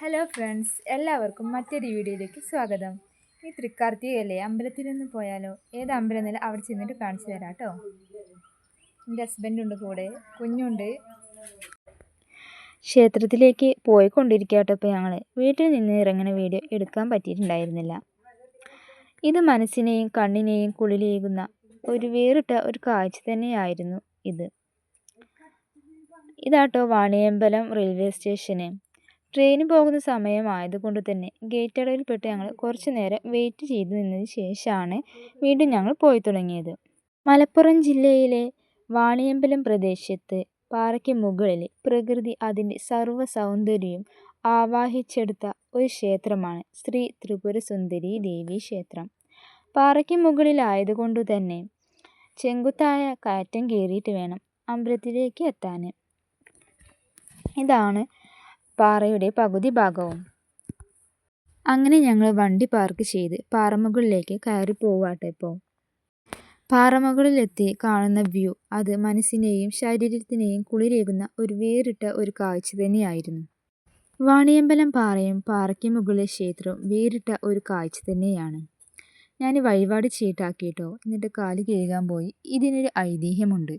Hello friends എല്ലാവർക്കും മറ്റൊരു വീഡിയോയിലേക്ക് സ്വാഗതം. ഈ തൃക്കാർത്തികയല്ലേ അമ്പലത്തിൽ നിന്ന് പോയാലോ? ഏത് അമ്പലം അവിടെ ചെന്നിട്ട് കാണിച്ചു തരാം കേട്ടോ. എന്റെ ഹസ്ബൻഡുണ്ട് കൂടെ. കുഞ്ഞുണ്ട്. ക്ഷേത്രത്തിലേക്ക് പോയിക്കൊണ്ടിരിക്കുക കേട്ടോ ഇപ്പോൾ ഞങ്ങൾ വീട്ടിൽ നിന്ന് ഇറങ്ങുന്ന വീഡിയോ എടുക്കാൻ പറ്റിയിട്ടുണ്ടായിരുന്നില്ല. ഇത് മനസ്സിനെയും കണ്ണിനെയും കുളിലേകുന്ന ഒരു വേറിട്ട ഒരു കാഴ്ച തന്നെയായിരുന്നു ഇത്. ഇതാട്ടോ വാണിയമ്പലം റെയിൽവേ സ്റ്റേഷന്. ട്രെയിൻ പോകുന്ന സമയമായതുകൊണ്ട് തന്നെ ഗേറ്റ് അടവിൽപ്പെട്ട് ഞങ്ങൾ കുറച്ച് നേരം വെയിറ്റ് ചെയ്തു നിന്നതിന് ശേഷമാണ് വീണ്ടും ഞങ്ങൾ പോയി തുടങ്ങിയത്. മലപ്പുറം ജില്ലയിലെ വാണിയമ്പലം പ്രദേശത്ത് പാറയ്ക്ക് മുകളിൽ പ്രകൃതി അതിന്റെ സർവ സൗന്ദര്യം ആവാഹിച്ചെടുത്ത ഒരു ക്ഷേത്രമാണ് ശ്രീ ത്രിപുരസുന്ദരി ദേവി ക്ഷേത്രം. പാറയ്ക്ക് മുകളിലായതുകൊണ്ട് തന്നെ ചെങ്കുത്തായ കയറ്റം കയറിയിട്ട് വേണം അമ്പലത്തിലേക്ക് എത്താൻ ഇതാണ് പാറയുടെ പകുതി ഭാഗവും. അങ്ങനെ ഞങ്ങൾ വണ്ടി പാർക്ക് ചെയ്ത് പാറമുകളിലേക്ക് കയറി പോവാട്ടെ ഇപ്പോൾ പാറമുകളിലെത്തി കാണുന്ന വ്യൂ അത് മനസ്സിനെയും ശരീരത്തിനെയും കുളിരേകുന്ന ഒരു വേറിട്ട ഒരു കാഴ്ച തന്നെയായിരുന്നു. വാണിയമ്പലം പാറയും പാറയ്ക്ക് മുകളിലെ ക്ഷേത്രവും വേറിട്ട ഒരു കാഴ്ച തന്നെയാണ്. ഞാൻ വഴിപാട് ചീട്ടാക്കിയിട്ടോ എന്നിട്ട് കാൽ കഴുകാൻ പോയി. ഇതിനൊരു ഐതിഹ്യമുണ്ട്.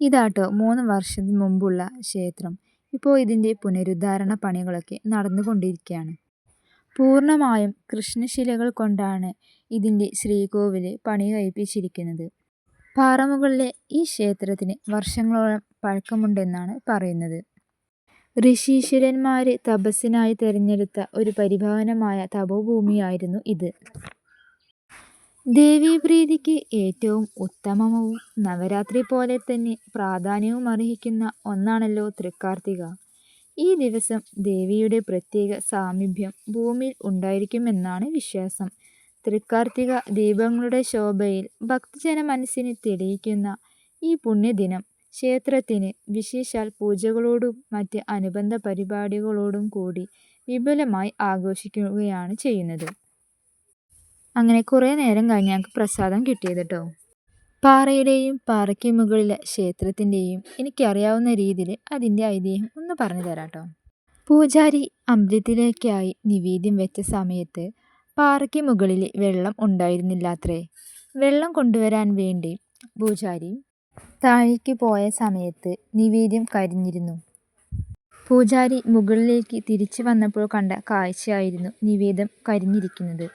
ഇതാട്ടോ മൂന്ന് വർഷത്തിന് മുമ്പുള്ള ക്ഷേത്രം. ഇപ്പോൾ ഇതിന്റെ പുനരുദ്ധാരണ പണികളൊക്കെ നടന്നുകൊണ്ടിരിക്കുകയാണ്. പൂർണമായും കൃഷ്ണശിലകൾ കൊണ്ടാണ് ഇതിന്റെ ശ്രീകോവിൽ പണി കഴിപ്പിച്ചിരിക്കുന്നത്. പാറമുകളിലെ ഈ ക്ഷേത്രത്തിന് വർഷങ്ങളോളം പഴക്കമുണ്ടെന്നാണ് പറയുന്നത്. ഋഷീശ്വരന്മാർ തപസ്സിനായി തിരഞ്ഞെടുത്ത ഒരു പരിഭാവനമായ തപോഭൂമിയായിരുന്നു ഇത്. ദേവീപ്രീതിക്ക് ഏറ്റവും ഉത്തമവും നവരാത്രി പോലെ തന്നെ പ്രാധാന്യവും അർഹിക്കുന്ന ഒന്നാണല്ലോ തൃക്കാർത്തിക. ഈ ദിവസം ദേവിയുടെ പ്രത്യേക സാമീപ്യം ഭൂമിയിൽ ഉണ്ടായിരിക്കുമെന്നാണ് വിശ്വാസം. തൃക്കാർത്തിക ദീപങ്ങളുടെ ശോഭയിൽ ഭക്തജന മനസ്സിന് തെളിയിക്കുന്ന ഈ പുണ്യദിനം ക്ഷേത്രത്തിന് വിശേഷാൽ പൂജകളോടും മറ്റ് അനുബന്ധ പരിപാടികളോടും കൂടി വിപുലമായി ആഘോഷിക്കുകയാണ് ചെയ്യുന്നത്. അങ്ങനെ കുറേ നേരം കഴിഞ്ഞ് ഞങ്ങൾക്ക് പ്രസാദം കിട്ടിയത് കേട്ടോ പാറയുടെയും പാറയ്ക്ക് മുകളിലെ ക്ഷേത്രത്തിന്റെയും എനിക്കറിയാവുന്ന രീതിയിൽ അതിന്റെ ഐതിഹ്യം ഒന്ന് പറഞ്ഞു തരാം കേട്ടോ പൂജാരി അമ്പലത്തിലേക്കായി നിവേദ്യം വെച്ച സമയത്ത് പാറയ്ക്ക് മുകളിൽ വെള്ളം ഉണ്ടായിരുന്നില്ലാത്രേ. വെള്ളം കൊണ്ടുവരാൻ വേണ്ടി പൂജാരി താഴേക്ക് പോയ സമയത്ത് നിവേദ്യം കരിഞ്ഞിരുന്നു. പൂജാരി മുകളിലേക്ക് തിരിച്ചു വന്നപ്പോൾ കണ്ട കാഴ്ചയായിരുന്നു നിവേദ്യം കരിഞ്ഞിരിക്കുന്നത്.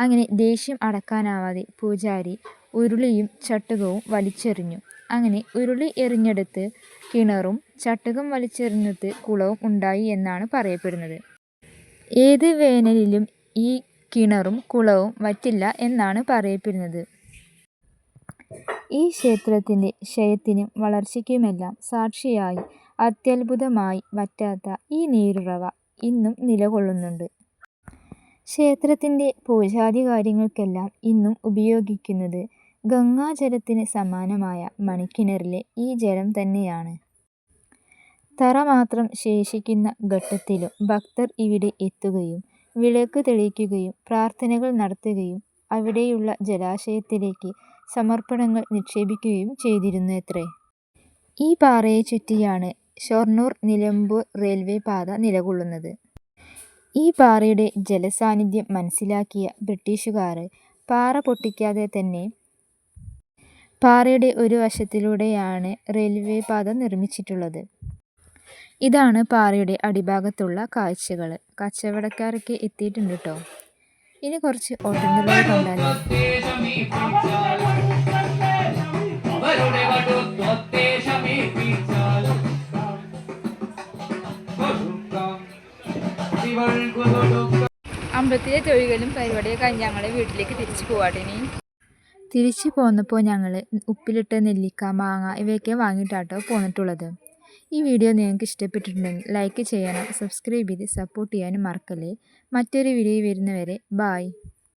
അങ്ങനെ ദേഷ്യം അടക്കാനാവാതെ പൂജാരി ഉരുളിയും ചട്ടുകവും വലിച്ചെറിഞ്ഞു. അങ്ങനെ ഉരുളി എറിഞ്ഞെടുത്ത് കിണറും ചട്ടുകം വലിച്ചെറിഞ്ഞിട്ട് കുളവും ഉണ്ടായി എന്നാണ് പറയപ്പെടുന്നത്. ഏത് വേനലിലും ഈ കിണറും കുളവും വറ്റില്ല എന്നാണ് പറയപ്പെടുന്നത്. ഈ ക്ഷേത്രത്തിന്റെ ക്ഷയത്തിനും വളർച്ചയ്ക്കുമെല്ലാം സാക്ഷിയായി അത്യത്ഭുതമായി വറ്റാത്ത ഈ നീരുറവ ഇന്നും നിലകൊള്ളുന്നുണ്ട്. ക്ഷേത്രത്തിന്റെ പൂജാതി കാര്യങ്ങൾക്കെല്ലാം ഇന്നും ഉപയോഗിക്കുന്നത് ഗംഗാജലത്തിന് സമാനമായ മണിക്കിണറിലെ ഈ ജലം തന്നെയാണ്. തറ മാത്രം ശേഷിക്കുന്ന ഘട്ടത്തിലും ഭക്തർ ഇവിടെ എത്തുകയും വിളക്ക് തെളിയിക്കുകയും പ്രാർത്ഥനകൾ നടത്തുകയും അവിടെയുള്ള ജലാശയത്തിലേക്ക് സമർപ്പണങ്ങൾ നിക്ഷേപിക്കുകയും ചെയ്തിരുന്നു അത്രേ ഈ പാറയെ ചുറ്റിയാണ് ഷൊർണൂർ നിലമ്പൂർ റെയിൽവേ പാത നിലകൊള്ളുന്നത്. ഈ പാറയുടെ ജലസാന്നിധ്യം മനസ്സിലാക്കിയ ബ്രിട്ടീഷുകാർ പാറ പൊട്ടിക്കാതെ തന്നെ പാറയുടെ ഒരു വശത്തിലൂടെയാണ് റെയിൽവേ പാത നിർമ്മിച്ചിട്ടുള്ളത്. ഇതാണ് പാറയുടെ അടിഭാഗത്തുള്ള കാഴ്ചകൾ കച്ചവടക്കാരൊക്കെ എത്തിയിട്ടുണ്ട് കേട്ടോ ഇനി കുറച്ച് കണ്ടാലോ? അമ്പലത്തിലെ തൊഴിലും പരിപാടിയൊക്കെ കഴിഞ്ഞ് ഞങ്ങൾ വീട്ടിലേക്ക് തിരിച്ചു പോവാട്ടിനി തിരിച്ചു പോന്നപ്പോൾ ഞങ്ങൾ ഉപ്പിലിട്ട് നെല്ലിക്ക മാങ്ങ ഇവയൊക്കെ വാങ്ങിയിട്ടാട്ടോ പോന്നിട്ടുള്ളത്. ഈ വീഡിയോ നിങ്ങൾക്ക് ഇഷ്ടപ്പെട്ടിട്ടുണ്ടെങ്കിൽ ലൈക്ക് ചെയ്യാനും സബ്സ്ക്രൈബ് ചെയ്ത് സപ്പോർട്ട് ചെയ്യാനും മറക്കല്ലേ. മറ്റൊരു വീഡിയോ വരുന്നവരെ ബായ്